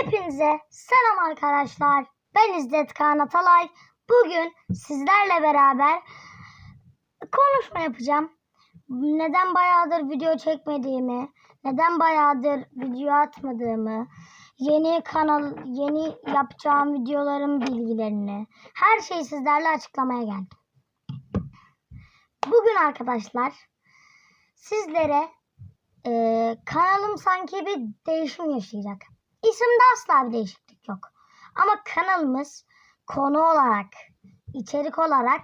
Hepinize selam arkadaşlar. Ben İzzet Kaan Atalay. Bugün sizlerle beraber konuşma yapacağım. Neden bayağıdır video çekmediğimi, neden bayağıdır video atmadığımı, yeni kanal, yeni yapacağım videoların bilgilerini, her şeyi sizlerle açıklamaya geldim. Bugün arkadaşlar sizlere eee, kanalım sanki bir değişim yaşayacak. İsimde asla bir değişiklik yok. Ama kanalımız konu olarak, içerik olarak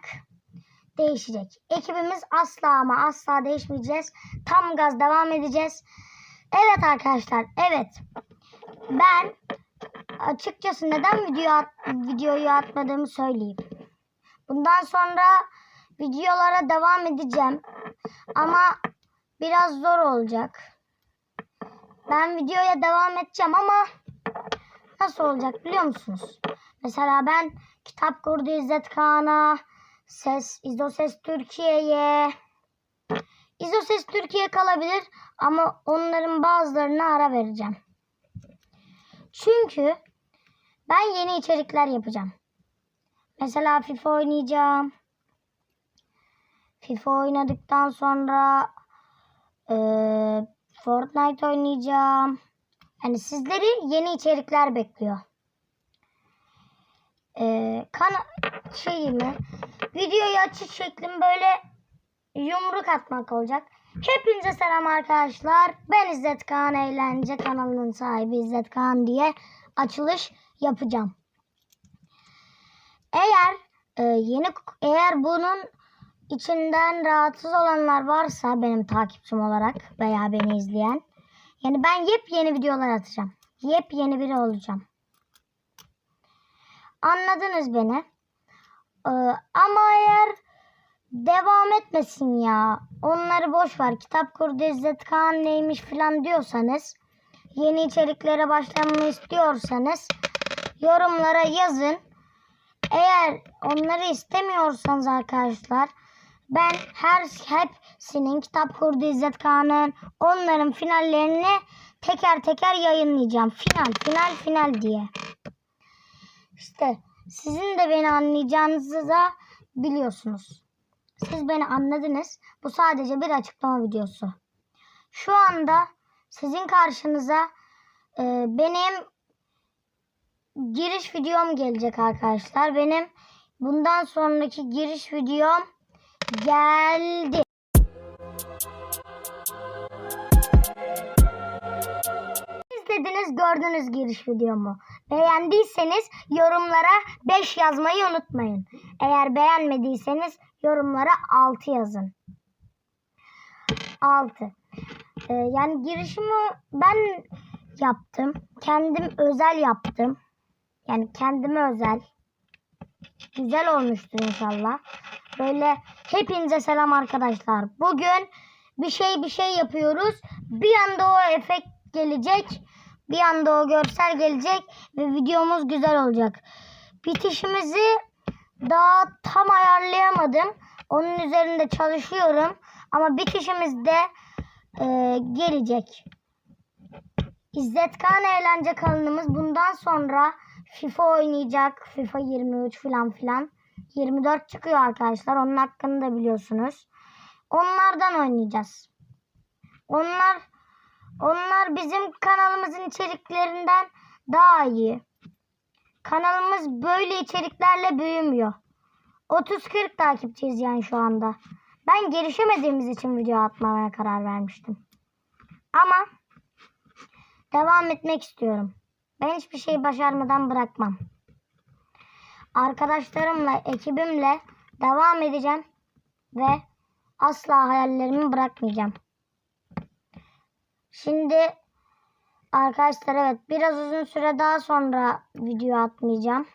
değişecek. Ekibimiz asla ama asla değişmeyeceğiz. Tam gaz devam edeceğiz. Evet arkadaşlar, evet. Ben açıkçası neden video at- videoyu atmadığımı söyleyeyim. Bundan sonra videolara devam edeceğim. Ama biraz zor olacak. Ben videoya devam edeceğim ama nasıl olacak biliyor musunuz? Mesela ben kitap kurdu İzzet Kaan'a, ses, İzoses Türkiye'ye, İzoses Türkiye kalabilir ama onların bazılarına ara vereceğim. Çünkü ben yeni içerikler yapacağım. Mesela FIFA oynayacağım. FIFA oynadıktan sonra eee, Fortnite oynayacağım. Yani sizleri yeni içerikler bekliyor. Ee, kan şey mi? Videoyu açış şeklim böyle yumruk atmak olacak. Hepinize selam arkadaşlar. Ben İzzet Kaan Eğlence kanalının sahibi İzzet Kaan diye açılış yapacağım. Eğer e, yeni eğer bunun içinden rahatsız olanlar varsa benim takipçim olarak veya beni izleyen yani ben yepyeni videolar atacağım. Yepyeni biri olacağım. Anladınız beni. Ee, ama eğer devam etmesin ya. Onları boş ver. Kitap kurdu İzzet Kaan neymiş filan diyorsanız yeni içeriklere başlamamı istiyorsanız yorumlara yazın. Eğer onları istemiyorsanız arkadaşlar ben her hepsinin kitap kurdu İzzet Kaan'ın onların finallerini teker teker yayınlayacağım. Final, final, final diye. İşte sizin de beni anlayacağınızı da biliyorsunuz. Siz beni anladınız. Bu sadece bir açıklama videosu. Şu anda sizin karşınıza e, benim giriş videom gelecek arkadaşlar. Benim bundan sonraki giriş videom geldi. İzlediniz gördünüz giriş videomu. Beğendiyseniz yorumlara 5 yazmayı unutmayın. Eğer beğenmediyseniz yorumlara 6 yazın. 6. Ee, yani girişimi ben yaptım. Kendim özel yaptım. Yani kendime özel. Güzel olmuştur inşallah. Böyle hepinize selam arkadaşlar. Bugün bir şey bir şey yapıyoruz. Bir anda o efekt gelecek. Bir anda o görsel gelecek ve videomuz güzel olacak. Bitişimizi daha tam ayarlayamadım. Onun üzerinde çalışıyorum. Ama bitişimiz de e, gelecek. İzzet Eğlence kanalımız bundan sonra FIFA oynayacak. FIFA 23 filan filan. 24 çıkıyor arkadaşlar. Onun hakkını da biliyorsunuz. Onlardan oynayacağız. Onlar onlar bizim kanalımızın içeriklerinden daha iyi. Kanalımız böyle içeriklerle büyümüyor. 30-40 takipçiyiz yani şu anda. Ben gelişemediğimiz için video atmamaya karar vermiştim. Ama devam etmek istiyorum. Ben hiçbir şey başarmadan bırakmam. Arkadaşlarımla, ekibimle devam edeceğim ve asla hayallerimi bırakmayacağım. Şimdi arkadaşlar evet biraz uzun süre daha sonra video atmayacağım.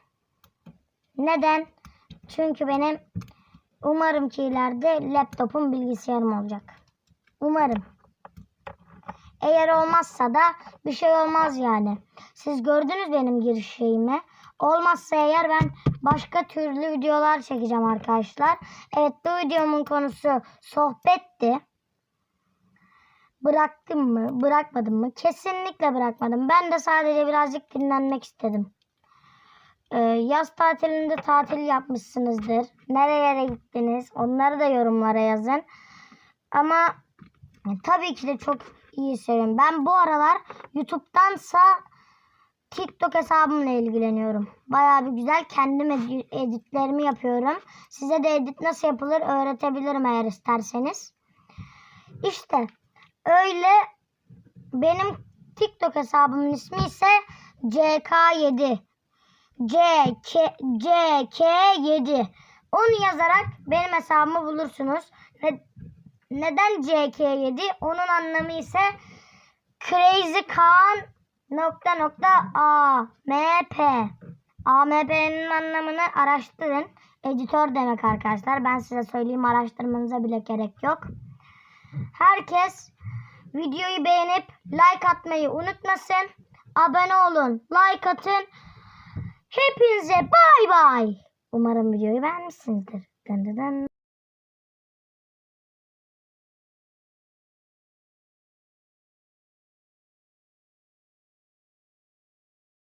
Neden? Çünkü benim umarım ki ileride laptopum bilgisayarım olacak. Umarım. Eğer olmazsa da bir şey olmaz yani. Siz gördünüz benim giriş şeyimi. Olmazsa eğer ben başka türlü videolar çekeceğim arkadaşlar. Evet bu videomun konusu sohbetti. bıraktım mı, bırakmadım mı? Kesinlikle bırakmadım. Ben de sadece birazcık dinlenmek istedim. Ee, yaz tatilinde tatil yapmışsınızdır. Nerelere gittiniz? Onları da yorumlara yazın. Ama tabii ki de çok iyi söylüyorum. Ben bu aralar YouTube'dansa TikTok hesabımla ilgileniyorum. Bayağı bir güzel kendim edi- editlerimi yapıyorum. Size de edit nasıl yapılır öğretebilirim eğer isterseniz. İşte öyle benim TikTok hesabımın ismi ise CK7. CK, CK7. Onu yazarak benim hesabımı bulursunuz. Ve neden CK7? Onun anlamı ise Crazy Kaan nokta nokta AMP. AMP'nin anlamını araştırın. Editör demek arkadaşlar. Ben size söyleyeyim araştırmanıza bile gerek yok. Herkes videoyu beğenip like atmayı unutmasın. Abone olun, like atın. Hepinize bay bay. Umarım videoyu beğenmişsinizdir. Dın dın dın.